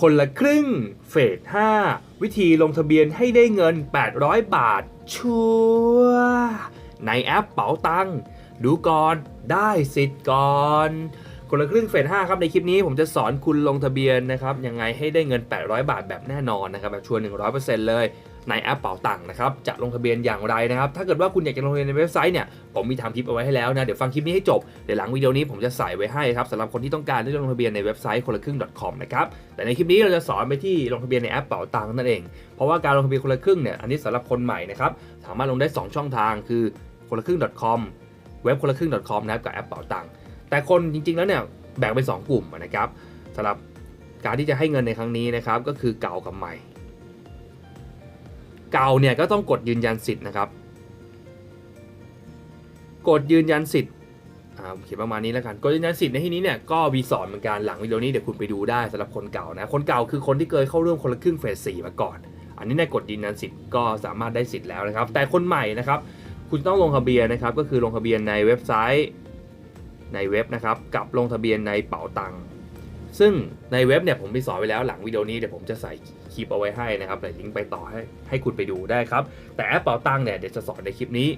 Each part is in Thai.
คนละครึ่งเฟส 5 วิธีลงทะเบียนให้ได้เงิน 800 บาท ชัวในแอปเป๋าตังดูก่อนได้สิทธิ์ก่อนคนละครึ่งเฟส 5 ครับในคลิปนี้ผมจะสอนคุณลงทะเบียนนะครับยังไงให้ได้เงิน 800 บาทแบบแน่นอนนะครับแบบชัวร์100%เลย ในแอปเป๋าตังค์นะครับจะลงทะเบียนอย่างไรนะครับถ้าเกิดว่าคุณอยากจะลงทะเบียนในเว็บไซต์เนี่ยผมมีทำคลิปเอาไว้ให้แล้วนะเดี๋ยวฟังคลิปนี้ให้จบเดี๋ยวหลังวิดีโอนี้ผมจะใส่ไว้ให้ครับสำหรับคนที่ต้องการที่จะลงทะเบียนในเว็บไซต์คนละครึ่ง .com นะครับแต่ในคลิปนี้เราจะสอนไปที่ลงทะเบียนในแอปเป๋าตังค์นั่นเอง เพราะว่าการลงทะเบียนคนละครึ่งเนี่ยอันนี้สำหรับคนใหม่นะครับสามารถลงได้ 2 ช่องทางคือคนละครึ่ง .com เว็บคนละครึ่ง .com นะครับกับแอปเป๋าตังค์แต่คนจริง ๆ แล้วเนี่ยแบ่งเป็น 2 กลุ่มนะครับสำหรับการที่จะให้เงินในครั้งนี้นะครับก็คือเก่ากับใหม่ เก่าเนี่ยก็ต้องกดยืนยันสิทธิ์นะครับ กดยืนยันสิทธิ์เขียนประมาณนี้แล้วกันกดยืนยันสิทธิ์ในที่นี้เนี่ยก็มีสอนเหมือนกันหลังวิดีโอนี้เดี๋ยวคุณไปดูได้สำหรับคนเก่านะคนเก่าคือคนที่เคยเข้าร่วมคนละครึ่งเฟสสี่มาก่อน อันนี้ในกดยืนยันสิทธิ์ก็สามารถได้สิทธิ์แล้วนะครับ แต่คนใหม่นะครับคุณต้องลงทะเบียนนะครับก็คือลงทะเบียนในเว็บไซต์ในเว็บนะครับกับลงทะเบียนในเป๋าตังค์ซึ่งในเว็บเนี่ยผมไปสอนไว้แล้วหลังวิดีโอนี้เดี๋ยวผมจะใส่ ลิปเอาไว้ให้นะครับใส่ลิงก์ไปต่อให้ให้คุณไปดูได้ครับ แต่แอปเป๋าตังค์เนี่ยเดี๋ยวจะสอนในคลิปนี้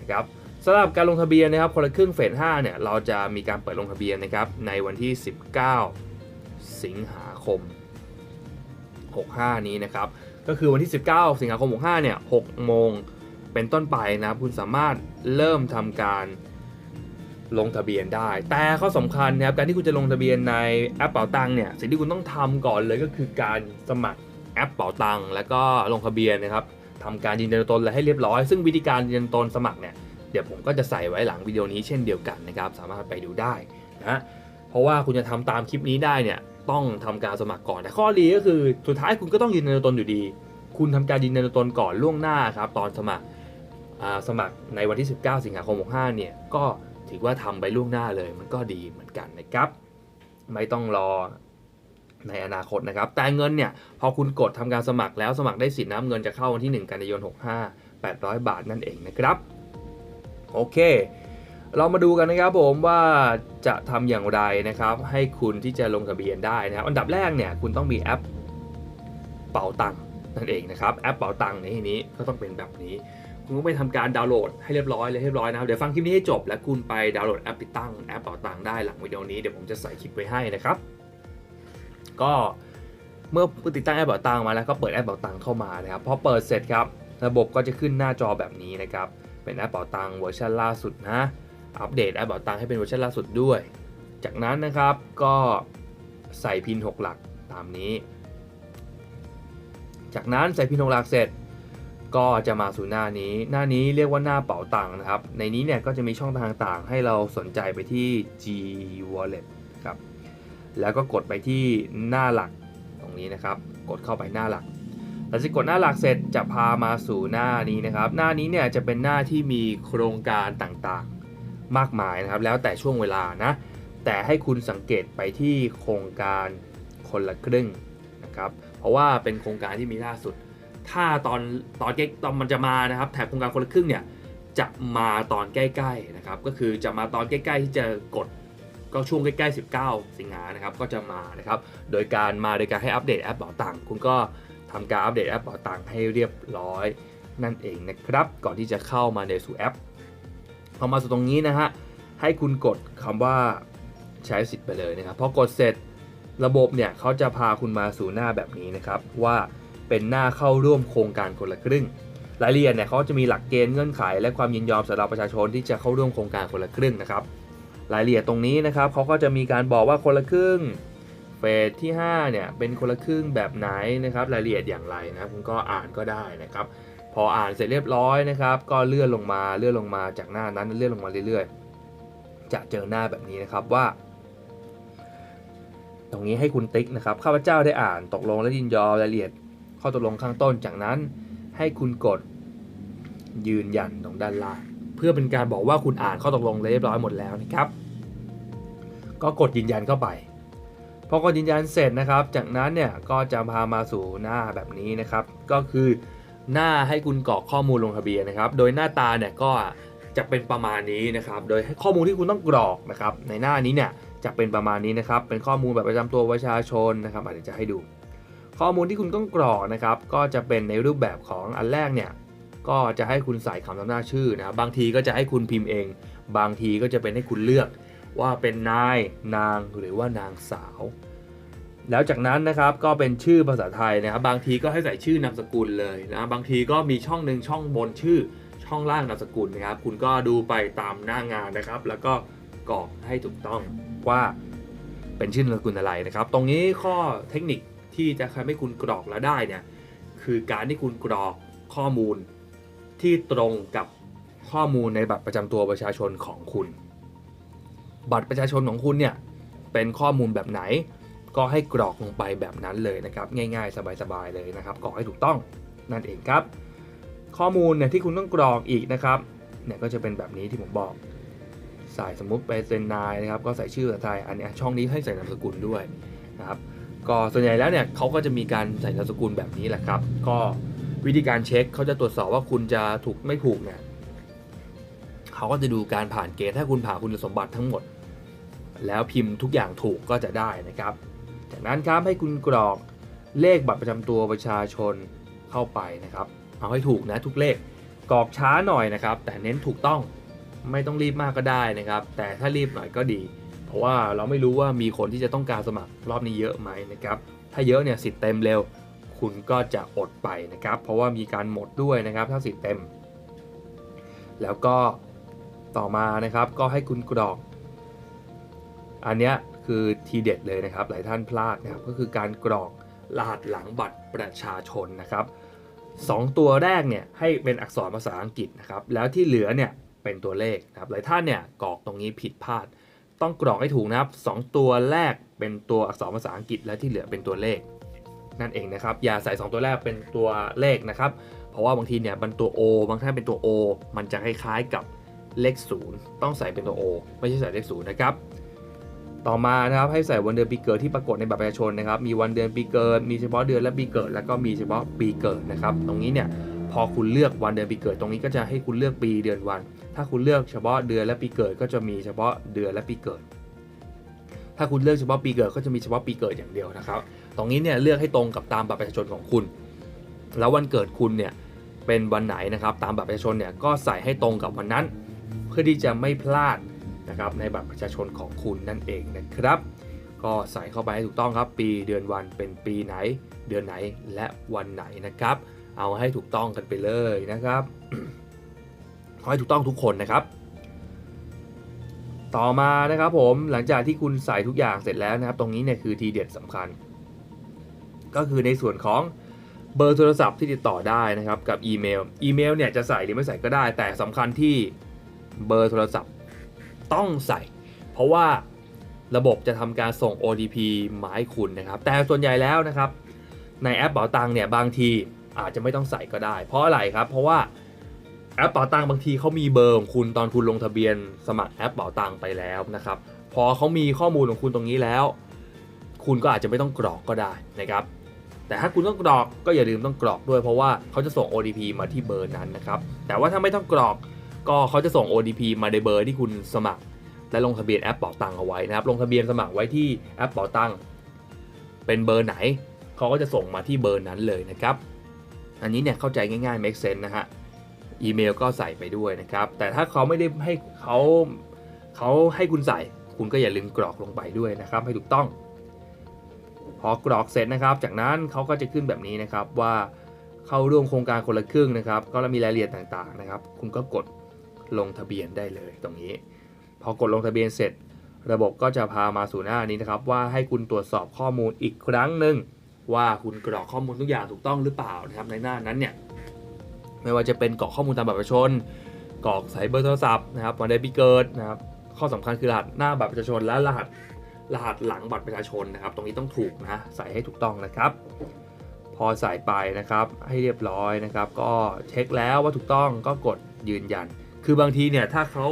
นะครับสำหรับการลงทะเบียนนะครับคนละครึ่งเฟส5เนี่ยเราจะมีการเปิดลงทะเบียนนะครับในวันที่ 19 สิงหาคม 65 นี้นะครับก็คือวันที่ 19 สิงหาคม 65 เนี่ย 6 โมงเป็นต้นไปนะครับ คุณสามารถเริ่มทำการลงทะเบียนได้ แต่ข้อสำคัญนะครับ การที่คุณจะลงทะเบียนในแอปเป๋าตังค์เนี่ย สิ่งที่คุณต้องทำก่อนเลยก็คือการสมัคร แอปเป๋าตังค์แล้วก็ลงทะเบียนนะครับทำการยืนยันตัวตนอะให้เรียบร้อย ซึ่งวิธีการยืนยันตนสมัครเนี่ยเดี๋ยวผมก็จะใส่ไว้หลังวิดีโอนี้เช่นเดียวกันนะครับสามารถไปดูได้นะเพราะว่าคุณจะทำตามคลิปนี้ได้เนี่ยต้องทำการสมัครก่อนแต่ข้อดีก็คือสุดท้ายคุณก็ต้องยืนยันตนอยู่ดี คุณทำการยืนยันตนก่อนล่วงหน้าครับตอนสมัครสมัครในวันที่ 19 สิงหาคม 65 เนี่ยก็ถือว่าทำไปล่วงหน้าเลยมันก็ดีเหมือนกันนะครับไม่ต้องรอ ในอนาคตนะครับ แต่เงินเนี่ย พอคุณกดทำการสมัครแล้วสมัครได้สิทธิ์นะเงินจะเข้าวันที่ 1 กันยายน 65 800 บาทนั่นเองนะครับ โอเค เรามาดูกันนะครับผมว่าจะทำอย่างไรนะครับ ให้คุณที่จะลงทะเบียนได้นะครับ อันดับแรกเนี่ยคุณต้องมีแอปเป๋าตังค์นั่นเองนะครับ แอปเป๋าตังค์ในที่นี้ก็ต้องเป็นแบบนี้ คุณก็ไปทำการดาวน์โหลดให้เรียบร้อยเลยเรียบร้อยนะครับ เดี๋ยวฟังคลิปนี้ให้จบ แล้วคุณไปดาวน์โหลดแอปติดตั้งแอปเป๋าตังค์ได้หลังวิดีโอนี้ เดี๋ยวผมจะใส่คลิปไว้ให้นะครับ ก็เมื่อติดตั้งแอปเป๋าตังมาแล้วก็เปิดแอปเป๋าตังเข้ามานะครับพอเปิดเสร็จครับระบบก็จะขึ้นหน้าจอแบบนี้นะครับ เป็นแอปเป๋าตังเวอร์ชันล่าสุดนะอัปเดตแอปเป๋าตังให้เป็นเวอร์ชันล่าสุดด้วย จากนั้นนะครับก็ใส่พิน 6 หลักตามนี้ จากนั้นใส่พิน 6 หลักเสร็จ ก็จะมาสู่หน้านี้ หน้านี้เรียกว่าหน้าเป๋าตังค์นะครับ ในนี้เนี่ยก็จะมีช่องทางต่างๆ ให้เราสนใจไปที่ G Wallet ครับ แล้วก็กดไปที่หน้าหลักตรงนี้นะครับ กดเข้าไปหน้าหลักหลังจากกดหน้าหลักเสร็จจะพามาสู่หน้านี้นะครับ หน้านี้เนี่ยจะเป็นหน้าที่มีโครงการต่างๆ มากมายนะครับ แล้วแต่ช่วงเวลานะ แต่ให้คุณสังเกตไปที่โครงการคนละครึ่งนะครับ เพราะว่าเป็นโครงการที่มีล่าสุด ถ้าตอนตอนใกล้ตอนมันจะมานะครับแถบโครงการคนละครึ่งเนี่ยจะมาตอนใกล้ๆนะครับ ก็คือจะมาตอนใกล้ ๆ ที่จะกด ก็ช่วงใกล้ๆ 19 สิงหานะครับก็จะมานะครับโดยการมาโดยการให้อัปเดตแอปเป๋าตังค์คุณก็ทำการอัปเดตแอปเป๋าตังค์ให้เรียบร้อยนั่นเองนะครับ ก่อนที่จะเข้ามาในสู่แอปพอมาสู่ตรงนี้นะฮะให้คุณกดคำว่าใช้สิทธิ์ไปเลยนะครับพอกดเสร็จระบบเนี่ยเขาจะพาคุณมาสู่หน้าแบบนี้นะครับว่าเป็นหน้าเข้าร่วมโครงการคนละครึ่งรายละเอียดเนี่ยเขาจะมีหลักเกณฑ์เงื่อนไข และความยินยอมสำหรับประชาชนที่จะเข้าร่วมโครงการคนละครึ่งนะครับ รายละเอียดตรงนี้นะครับเขาก็จะมีการบอกว่าคนละครึ่งเฟสที่5เนี่ยเป็นคนละครึ่งแบบไหนนะครับรายละเอียดอย่างไรนะคุณก็อ่านก็ได้นะครับ พออ่านเสร็จเรียบร้อยนะครับ ก็เลื่อนลงมาเลื่อนลงมาจากหน้านั้นเลื่อนลงมาเรื่อยๆ จะเจอหน้าแบบนี้นะครับว่า ตรงนี้ให้คุณติ๊กนะครับข้าพเจ้าได้อ่านตกลงและยินยอมรายละเอียด ข้อตกลงข้างต้นจากนั้นให้คุณกดยืนยันตรงด้านล่าง เพื่อเป็นการบอกว่าคุณอ่านข้อตกลงเรียบร้อยหมดแล้วนะครับ ก็กดยืนยันเข้าไปพอกดยืนยันเสร็จนะครับ จากนั้นเนี่ยก็จะพามาสู่หน้าแบบนี้นะครับ ก็คือหน้าให้คุณกรอกข้อมูลลงทะเบียนนะครับ โดยหน้าตาเนี่ยก็จะเป็นประมาณนี้นะครับ โดยข้อมูลที่คุณต้องกรอกนะครับ ในหน้านี้เนี่ยจะเป็นประมาณนี้นะครับ เป็นข้อมูลแบบประจำตัวประชาชนนะครับอาจจะให้ดู ข้อมูลที่คุณต้องกรอกนะครับ ก็จะเป็นในรูปแบบของอันแรกเนี่ย ก็จะให้คุณใส่คำนำหน้าชื่อนะครับบางทีก็จะให้คุณพิมพ์เอง บางทีก็จะเป็นให้คุณเลือกว่าเป็นนายนางหรือว่านางสาว แล้วจากนั้นนะครับก็เป็นชื่อภาษาไทยนะครับบางทีก็ให้ใส่ชื่อนามสกุลเลยนะบางทีก็มีช่องหนึ่งช่องบนชื่อช่องล่างนามสกุลนะครับ คุณก็ดูไปตามหน้างานนะครับ แล้วก็กรอกให้ถูกต้องว่าเป็นชื่อนามสกุลอะไรนะครับ ตรงนี้ข้อเทคนิคที่จะทำให้คุณกรอกแล้วได้เนี่ยคือการที่คุณกรอกข้อมูล ที่ตรงกับข้อมูลในบัตรประจำตัวประชาชนของคุณ บัตรประชาชนของคุณเนี่ยเป็นข้อมูลแบบไหน ก็ให้กรอกลงไปแบบนั้นเลยนะครับ ง่ายๆ สบายๆเลยนะครับกรอกให้ถูกต้องนั่นเองครับ ข้อมูลเนี่ยที่คุณต้องกรอกอีกนะครับเนี่ยก็จะเป็นแบบนี้ที่ผมบอกใส่สมมุติไปเซนนายนะครับ ก็ใส่ชื่อภาษาไทยอันนี้ช่องนี้ให้ใส่นามสกุลด้วยนะครับ ก็ส่วนใหญ่แล้วเนี่ยเขาก็จะมีการใส่นามสกุลแบบนี้แหละครับ ก็ วิธีการเช็คเขาจะตรวจสอบว่าคุณจะถูกไม่ถูกเนี่ยเขาก็จะดูการผ่านเกณฑ์ถ้าคุณผ่านคุณสมบัติทั้งหมด แล้วพิมพ์ทุกอย่างถูกก็จะได้นะครับ จากนั้นครับให้คุณกรอกเลขบัตรประจำตัวประชาชนเข้าไปนะครับ เอาให้ถูกนะทุกเลขกรอกช้าหน่อยนะครับ แต่เน้นถูกต้องไม่ต้องรีบมากก็ได้นะครับ แต่ถ้ารีบหน่อยก็ดี เพราะว่าเราไม่รู้ว่ามีคนที่จะต้องการสมัครรอบนี้เยอะไหมนะครับ ถ้าเยอะเนี่ยสิทธิ์เต็มเร็ว คุณก็จะอดไปนะครับ เพราะว่ามีการหมดด้วยนะครับถ้าสิทธิ์เต็ม แล้วก็ต่อมานะครับก็ให้คุณกรอก อันเนี้ยคือทีเด็ดเลยนะครับ หลายท่านพลาดนะครับก็คือการกรอกรหัสหลังบัตรประชาชนนะครับสองตัวแรกเนี่ยให้เป็นอักษรภาษาอังกฤษนะครับแล้วที่เหลือเนี่ยเป็นตัวเลขนะครับหลายท่านเนี่ยกรอกตรงนี้ผิดพลาด ต้องกรอกให้ถูกนะครับสองตัวแรกเป็นตัวอักษรภาษาอังกฤษและที่เหลือเป็นตัวเลข นั่นเองนะครับ อย่าใส่ 2 ตัวแรกเป็นตัวเลขนะครับ เพราะว่าบางทีเนี่ยมันตัว O บางท่านเป็นตัว O มันจะคล้ายๆกับเลข 0 ต้องใส่เป็นตัว O ไม่ใช่ใส่เลข0นะครับ ต่อมานะครับให้ใส่วันเดือนปีเกิดที่ปรากฏในบัตรประชาชนนะครับ มีวันเดือนปีเกิด มีเฉพาะเดือนและปีเกิด แล้วก็มีเฉพาะปีเกิดนะครับ ตรงนี้เนี่ยพอคุณเลือกวันเดือนปีเกิดตรงนี้ก็จะให้คุณเลือกปีเดือนวัน ถ้าคุณเลือกเฉพาะเดือนและปีเกิด ก็จะมีเฉพาะเดือนและปีเกิด ถ้าคุณเลือกเฉพาะปีเกิดก็จะมีเฉพาะปีเกิดอย่างเดียวนะครับ ตรงนี้เนี่ยเลือกให้ตรงกับตามบัตรประชาชนของคุณ แล้ววันเกิดคุณเนี่ยเป็นวันไหนนะครับ ตามบัตรประชาชนเนี่ยก็ใส่ให้ตรงกับวันนั้น เพื่อที่จะไม่พลาดนะครับในบัตรประชาชนของคุณนั่นเองนะครับ ก็ใส่เข้าไปให้ถูกต้องครับ ปีเดือนวันเป็นปีไหน เดือนไหนและวันไหนนะครับ เอาให้ถูกต้องกันไปเลยนะครับขอให้ถูกต้องทุกคนนะครับ ต่อมานะครับผมหลังจากที่คุณใส่ทุกอย่างเสร็จแล้วนะครับ ตรงนี้เนี่ยคือทีเด็ดสำคัญ ก็คือในส่วนของเบอร์โทรศัพท์ที่ติดต่อได้นะครับกับอีเมล อีเมลเนี่ยจะใส่หรือไม่ใส่ก็ได้ แต่สำคัญที่เบอร์โทรศัพท์ต้องใส่ เพราะว่าระบบจะทำการส่ง OTP หมาให้คุณนะครับ แต่ส่วนใหญ่แล้วนะครับในแอปเป๋าตังเนี่ยบางทีอาจจะไม่ต้องใส่ก็ได้ เพราะอะไรครับ เพราะว่าแอปเป๋าตังบางทีเขามีเบอร์ของคุณตอนคุณลงทะเบียนสมัครแอปเป๋าตังไปแล้วนะครับ พอเขามีข้อมูลของคุณตรงนี้แล้ว คุณก็อาจจะไม่ต้องกรอกก็ได้นะครับ แต่ถ้าคุณต้องกรอกก็อย่าลืมต้องกรอกด้วยเพราะว่าเขาจะส่ง OTP มาที่เบอร์นั้นนะครับ แต่ว่าถ้าไม่ต้องกรอกก็เขาจะส่ง OTP มาในเบอร์ที่คุณสมัคร และลงทะเบียนแอปเป๋าตังเอาไว้นะครับ ลงทะเบียนสมัครไว้ที่แอปเป๋าตังเป็นเบอร์ไหนเขาก็จะส่งมาที่เบอร์นั้นเลยนะครับ อันนี้เนี่ยเข้าใจง่ายๆ make sense นะฮะอีเมลก็ใส่ไปด้วยนะครับ แต่ถ้าเขาไม่ได้ให้เขาเขาให้คุณใส่ คุณก็อย่าลืมกรอกลงไปด้วยนะครับให้ถูกต้อง พอกรอกเสร็จนะครับ จากนั้นเขาก็จะขึ้นแบบนี้นะครับว่าเข้าร่วมโครงการคนละครึ่งนะครับ ก็มีรายละเอียดต่างๆนะครับ คุณก็กดลงทะเบียนได้เลยตรงนี้ พอกดลงทะเบียนเสร็จ ระบบก็จะพามาสู่หน้านี้นะครับ ว่าให้คุณตรวจสอบข้อมูลอีกครั้งหนึ่งว่าคุณกรอกข้อมูลทุกอย่างถูกต้องหรือเปล่านะครับในหน้านั้นเนี่ยไม่ว่าจะเป็นกรอกข้อมูลตามบัตรประชาชนกรอกสายเบอร์โทรศัพท์นะครับวันเดือนปีเกิดนะครับข้อสำคัญคือรหัสหน้าบัตรประชาชนและรหัส รหัสหลังบัตรประชาชนนะครับ ตรงนี้ต้องถูกนะใส่ให้ถูกต้องนะครับ พอใส่ไปนะครับให้เรียบร้อยนะครับ ก็เช็คแล้วว่าถูกต้องก็กดยืนยัน คือบางทีเนี่ยถ้าเขา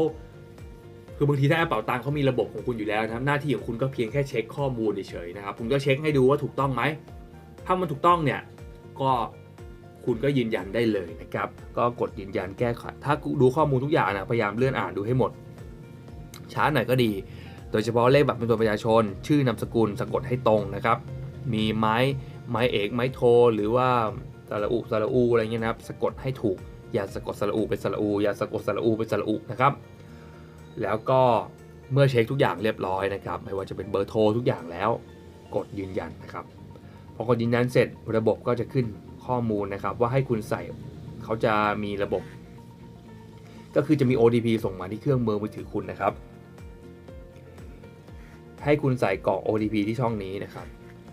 คือบางทีถ้าแอปเป๋าตังค์เขามีระบบของคุณอยู่แล้วนะครับ หน้าที่ของคุณก็เพียงแค่เช็คข้อมูลเฉยๆนะครับ คุณก็เช็คให้ดูว่าถูกต้องไหม ถ้ามันถูกต้องเนี่ยก็คุณก็ยืนยันได้เลยนะครับ ก็กดยืนยันแก้ไข ถ้าดูข้อมูลทุกอย่างนะพยายามเลื่อนอ่านดูให้หมด ช้าหน่อยก็ดี ดยเฉพาะเลขบัตรประจำตัวประชาชน ชื่อนามสกุลสะกดให้ตรงนะครับ มีไม้ไม้เอกไม้โท หรือว่าสระอุสระอูอะไรเงี้ยนะครับ สะกดให้ถูก อย่าสะกดสระอูเป็นสระอูอย่าสะกดสระอูเป็นสระอุนะครับ แล้วก็เมื่อเช็คทุกอย่างเรียบร้อยนะครับ ไม่ว่าจะเป็นเบอร์โทรทุกอย่างแล้ว กดยืนยันนะครับพอกดยืนยันเสร็จระบบก็จะขึ้นข้อมูลนะครับ ว่าให้คุณใส่เขาจะมีระบบ ก็คือจะมี OTP ส่งมาที่เครื่องมือมือถือคุณนะครับ ให้คุณใส่กรอก OTP ที่ช่องนี้นะครับ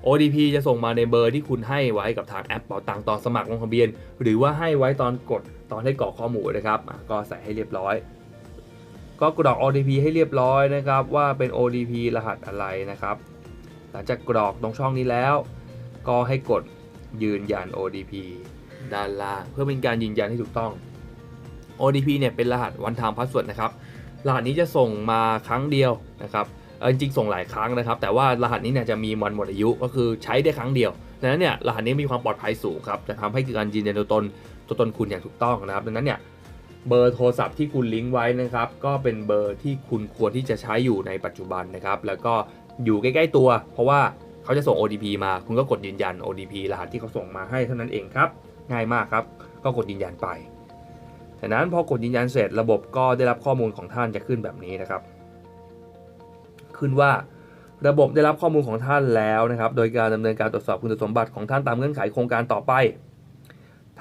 OTP จะส่งมาในเบอร์ที่คุณให้ไว้กับทางแอปเป๋าตังตอนสมัครลงทะเบียน หรือว่าให้ไว้ตอนกดตอนให้กรอกข้อมูลนะครับ ก็ใส่ให้เรียบร้อย ก็กรอก OTP ให้เรียบร้อยนะครับ ว่าเป็น OTP รหัสอะไรนะครับ หลังจากกรอกตรงช่องนี้แล้ว ก็ให้กดยืนยัน OTP ด้านล่างเพื่อเป็นการยืนยันที่ถูกต้อง OTP เนี่ยเป็นรหัส one time password นะครับ รหัสนี้จะส่งมาครั้งเดียวนะครับ จริงส่งหลายครั้งนะครับ แต่ว่ารหัสนี้เนี่ยจะมีวันหมดอายุก็คือใช้ได้ครั้งเดียวดังนั้นเนี่ยรหัสนี้มีความปลอดภัยสูงครับจะทำให้เกิดการยืนยันตัวตนตัวตนคุณอย่างถูกต้องนะครับดังนั้นเนี่ยเบอร์โทรศัพท์ที่คุณลิงก์ไว้นะครับ ก็เป็นเบอร์ที่คุณควรที่จะใช้อยู่ในปัจจุบันนะครับ แล้วก็อยู่ใกล้ๆตัว เพราะว่าเขาจะส่ง OTP มา คุณก็กดยืนยัน OTP รหัสที่เขาส่งมาให้เท่านั้นเองครับ ง่ายมากครับ ก็กดยืนยันไปจากนั้นพอกดยืนยันเสร็จระบบก็ได้รับข้อมูลของท่านจะขึ้นแบบนี้นะครับ ขึ้นว่า ระบบได้รับข้อมูลของท่านแล้วนะครับ โดยการดำเนินการตรวจสอบคุณสมบัติของท่านตามเงื่อนไขโครงการต่อไป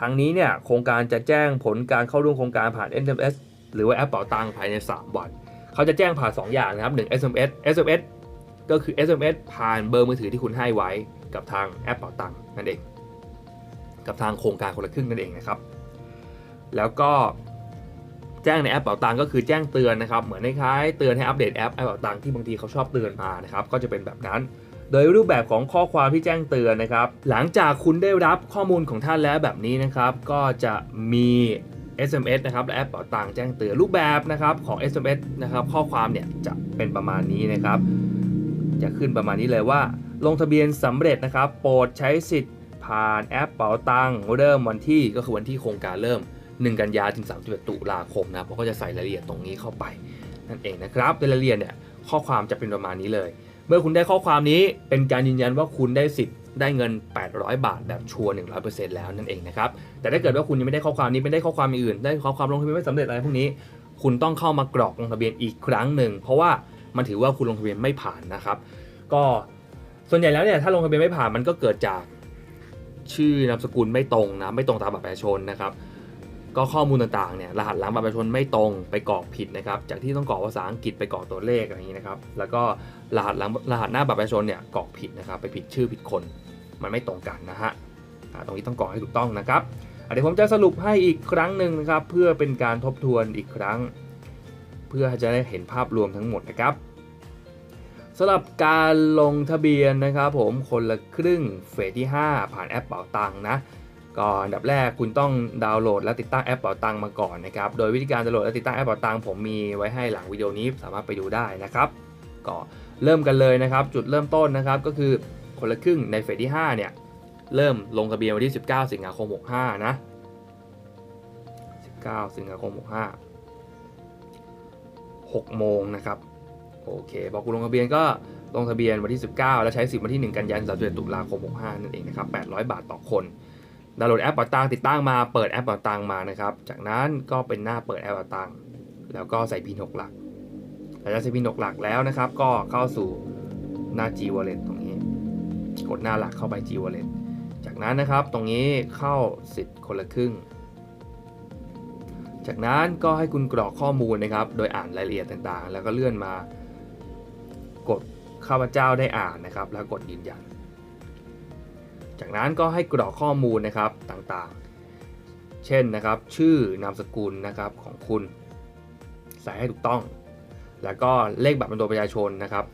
ทั้งนี้เนี่ยโครงการจะแจ้งผลการเข้าร่วมโครงการผ่าน SMS หรือว่าแอปเป๋าตังค์ภายใน 3 วัน เขาจะแจ้งผ่าน 2 อย่างนะครับ1 SMS SMS ก็คือ SMS ผ่านเบอร์มือถือที่คุณให้ไว้กับทางแอปเป๋าตังค์นั่นเอง กับทางโครงการคนละครึ่งนั่นเองนะครับ แล้วก็ แจ้งในแอปเป๋าตังก็คือแจ้งเตือนนะครับ เหมือนคล้ายเตือนให้อัปเดตแอปแอปเป๋าตังที่บางทีเขาชอบเตือนมานะครับก็จะเป็นแบบนั้น โดยรูปแบบของข้อความที่แจ้งเตือนนะครับ หลังจากคุณได้รับข้อมูลของท่านแล้วแบบนี้นะครับ ก็จะมี SMS นะครับและแอปเป๋าตังแจ้งเตือนรูปแบบนะครับของ SMS นะครับข้อความเนี่ยจะเป็นประมาณนี้นะครับ จะขึ้นประมาณนี้เลยว่า ลงทะเบียนสำเร็จนะครับ โปรดใช้สิทธิ์ผ่านแอปเป๋าตังเริ่มวันที่ก็คือวันที่โครงการเริ่ม 1 กันยาถึง 31 ตุลาคมนะเพราะก็จะใส่รายละเอียดตรงนี้เข้าไป นั่นเองนะครับในรายละเอียดเนี่ยข้อความจะเป็นประมาณนี้เลย เมื่อคุณได้ข้อความนี้เป็นการยืนยันว่าคุณได้สิทธิ์ได้เงิน 800 บาทแบบชัวร์100%แล้วนั่นเองนะครับแต่ถ้าเกิดว่าคุณยังไม่ได้ข้อความนี้ไม่ได้ข้อความอื่น ได้ข้อความลงทะเบียนไม่สำเร็จอะไรพวกนี้ คุณต้องเข้ามากรอกลงทะเบียนอีกครั้งหนึ่งเพราะว่ามันถือว่าคุณลงทะเบียนไม่ผ่านนะครับ ก็ส่วนใหญ่แล้วเนี่ยถ้าลงทะเบียนไม่ผ่านมันก็เกิดจากชื่อนามสกุลไม่ตรงนะไม่ตรงตามบัตรประชาชนนะครับ ก็ข้อมูลต่างๆเนี่ยรหัสหลังบัตรประชาชนไม่ตรงไปกรอกผิดนะครับจากที่ต้องกรอกภาษาอังกฤษไปกรอกตัวเลขอะไรอย่างนี้นะครับแล้วก็รหัสหลังรหัสหน้าบัตรประชาชนเนี่ยกรอกผิดนะครับไปผิดชื่อผิดคน มันไม่ตรงกันนะฮะตรงนี้ต้องกรอกให้ถูกต้องนะครับเดี๋ยวผมจะสรุปให้อีกครั้งหนึ่งนะครับเพื่อเป็นการทบทวนอีกครั้ง เพื่อจะได้เห็นภาพรวมทั้งหมดนะครับสำหรับการลงทะเบียนนะครับผมคนละครึ่งเฟสที่ 5 ผ่านแอปเป๋าตังนะ ก็อันดับแรกคุณต้องดาวน์โหลดและติดตั้งแอปเป๋าตังมาก่อนนะครับ โดยวิธีการดาวน์โหลดและติดตั้งแอปเป๋าตังผมมีไว้ให้หลังวิดีโอนี้สามารถไปดูได้นะครับ ก็เริ่มกันเลยนะครับ จุดเริ่มต้นนะครับก็คือคนละครึ่งในเฟสที่ 5 เนี่ย เริ่มลงทะเบียนวันที่ 19 สิงหาคม 65 นะ 19 สิงหาคม 65 6 โมงนะครับ โอเคพอคุณลงทะเบียนก็ลงทะเบียนวันที่ 19 แล้วใช้สิทธิ์วันที่ 1 กันยายน31ตุลาคม 65 นั่นเองนะครับ 800 บาทต่อคน ดาวน์โหลดแอปเป๋าตังติดตั้งมาเปิดแอปเป๋าตังมานะครับ จากนั้นก็เป็นหน้าเปิดแอปเป๋าตังแล้วก็ใส่พิน6หลักหลังจากใส่พิน6หลักแล้วนะครับ ก็เข้าสู่หน้า G Wallet ตรงนี้ กดหน้าหลักเข้าไป G Wallet จากนั้นนะครับตรงนี้เข้าสิทธิ์คนละครึ่ง จากนั้นก็ให้คุณกรอกข้อมูลนะครับ โดยอ่านรายละเอียดต่างๆ แล้วก็เลื่อนมา กดข้าพเจ้าได้อ่านนะครับ แล้วกดยืนยัน จากนั้นก็ให้กรอกข้อมูลนะครับต่างๆ เช่นนะครับ ชื่อนามสกุลนะครับของคุณ ใส่ให้ถูกต้อง แล้วก็เลขบัตรประจำตัวประชาชนนะครับ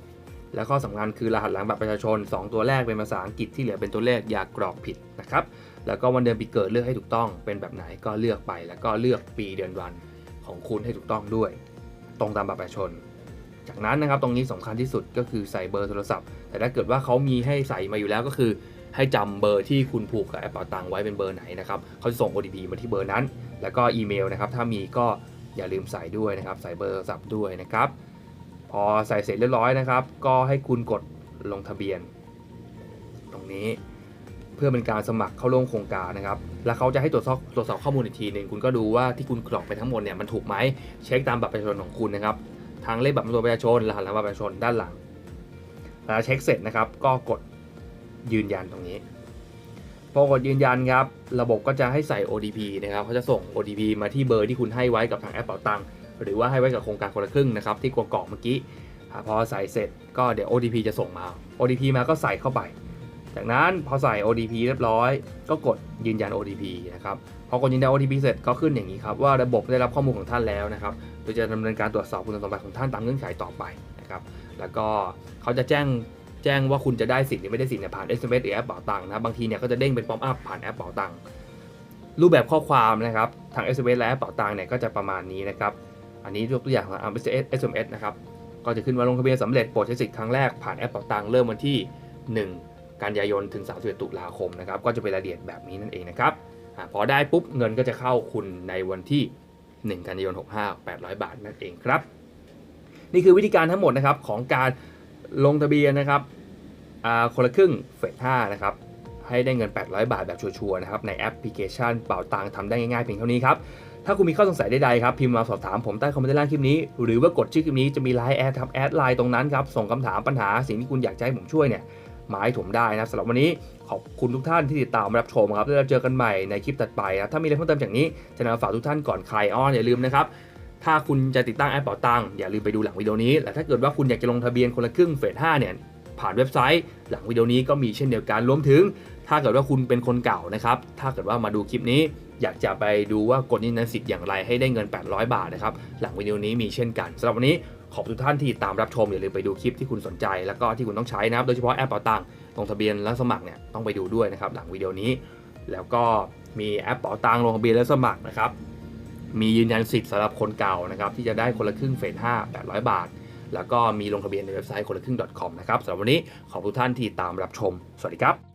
แล้วข้อสำคัญคือรหัสหลังบัตรประชาชน 2 ตัวแรกเป็นภาษาอังกฤษที่เหลือเป็นตัวเลขอย่ากรอกผิดนะครับ แล้วก็วันเดือนปีเกิดเลือกให้ถูกต้องเป็นแบบไหนก็เลือกไป แล้วก็เลือกปีเดือนวันของคุณให้ถูกต้องด้วย ตรงตามบัตรประชาชน จากนั้นนะครับตรงนี้สำคัญที่สุดก็คือใส่เบอร์โทรศัพท์ แต่ถ้าเกิดว่าเขามีให้ใส่มาอยู่แล้วก็คือ ให้จำเบอร์ที่คุณผูกกับแอปเป๋าตังไว้เป็นเบอร์ไหนนะครับเขาจะส่ง OTP มาที่เบอร์นั้น แล้วก็อีเมลนะครับถ้ามีก็อย่าลืมใส่ด้วยนะครับ ใส่เบอร์โทรศัพท์ด้วยนะครับ พอใส่เสร็จเรียบร้อยนะครับ ก็ให้คุณกดลงทะเบียน ตรงนี้เพื่อเป็นการสมัครเข้าร่วมโครงการนะครับ แล้วเขาจะให้ตรวจสอบตรวจสอบข้อมูลอีกทีหนึ่งคุณก็ดูว่าที่คุณกรอกไปทั้งหมดเนี่ยมันถูกไหมเช็คตามบัตรประชาชนของคุณนะครับทั้งเลขบัตรประชาชนรหัสหลังบัตรประชาชนด้านหลังแล้วเช็คเสร็จนะครับ ก็กด ยืนยันตรงนี้ พอกดยืนยันครับ ระบบก็จะให้ใส่ OTP นะครับเขาจะส่ง OTP มาที่เบอร์ที่คุณให้ไว้กับทางแอปเป๋าตังค์หรือว่าให้ไว้กับโครงการคนละครึ่งนะครับที่กรอกเมื่อกี้พอใส่เสร็จก็เดี๋ยว OTP จะส่งมา OTP มาก็ใส่เข้าไป จากนั้นพอใส่ OTP เรียบร้อย ก็กดยืนยัน OTP นะครับพอกดยืนยัน OTP เสร็จก็ขึ้นอย่างนี้ครับว่าระบบได้รับข้อมูลของท่านแล้วนะครับโดยจะดำเนินการตรวจสอบคุณสมบัติของท่านตามเงื่อนไขต่อไปนะครับแล้วก็เขาจะแจ้ง แจ้งว่าคุณจะได้สิทธิ์หรือไม่ได้สิทธิ์เนี่ยผ่าน SMS หรือแอปเป๋าตังค์นะครับบางทีเนี่ยก็จะเด้งเป็นป๊อปอัพผ่านแอปเป๋าตังค์รูปแบบข้อความนะครับทาง SMS และแอปเป๋าตังค์เนี่ยก็จะประมาณนี้นะครับอันนี้ยกตัวอย่างของ SMS นะครับก็จะขึ้นว่าลงทะเบียนสำเร็จโปรดใช้สิทธิ์ครั้งแรกผ่านแอปเป๋าตังค์เริ่มวันที่ 1 กันยายนถึง 31 ตุลาคมนะครับก็จะเป็นรายละเอียดแบบนี้นั่นเองนะครับพอได้ปุ๊บเงินก็จะเข้าคุณในวันที่ 1 กันยายน 65 800 บาทนั่นเองครับ นี่คือวิธีการทั้งหมดนะครับของการ ลงทะเบียนนะครับคนละครึ่งเฟส5นะครับให้ได้เงิน 800 บาทแบบชัวร์ๆนะครับในแอปพลิเคชันเป่าตังทำได้ง่ายๆเพียงเท่านี้ครับถ้าคุณมีข้อสงสัยใดๆครับพิมพ์มาสอบถามผมใต้คอมเมนต์ด้านล่างคลิปนี้ หรือว่ากดชื่อคลิปนี้จะมีไลน์แอดครับแอดไลน์ตรงนั้นครับส่งคำถามปัญหาสิ่งที่คุณอยากจะให้ผมช่วยเนี่ยมาให้ผมได้นะสำหรับวันนี้ขอบคุณทุกท่านที่ติดตามรับชมครับแล้วเราเจอกันใหม่ในคลิปถัดไปครับถ้ามีอะไรเพิ่มเติมจากนี้จะนำมาฝากทุกท่านก่อนใครอ้อนอย่าลืมนะครับ ถ้าคุณจะติดตั้งแอปเป๋าตังอย่าลืมไปดูหลังวิดีโอนี้ และถ้าเกิดว่าคุณอยากจะลงทะเบียนคนละครึ่งเฟส5เนี่ยผ่านเว็บไซต์ หลังวิดีโอนี้ก็มีเช่นเดียวกันรวมถึง ถ้าเกิดว่าคุณเป็นคนเก่านะครับถ้าเกิดว่ามาดูคลิปนี้ อยากจะไปดูว่ากดยืนยันสิทธิ์อย่างไรให้ได้เงิน 800 บาทนะครับหลังวิดีโอนี้มีเช่นกันสำหรับวันนี้ขอบคุณทุกท่านที่ตามรับชมอย่าลืมไปดูคลิปที่คุณสนใจ แล้วก็ที่คุณต้องใช้นะครับโดยเฉพาะแอปเป๋าตังลงทะเบียนและสมัครเนี่ยต้องไปดูด้วยนะครับหลังวิดีโอนี้ แล้วก็มีแอปเป๋าตังลงทะเบียนและสมัครนะครับ มียืนยันสิทธิ์สำหรับคนเก่านะครับที่จะได้คนละครึ่งเฟส5 800 บาท แล้วก็มีลงทะเบียนในเว็บไซต์คนละครึ่ง .com นะครับสำหรับวันนี้ขอบทุกท่านที่ตามรับชม สวัสดีครับ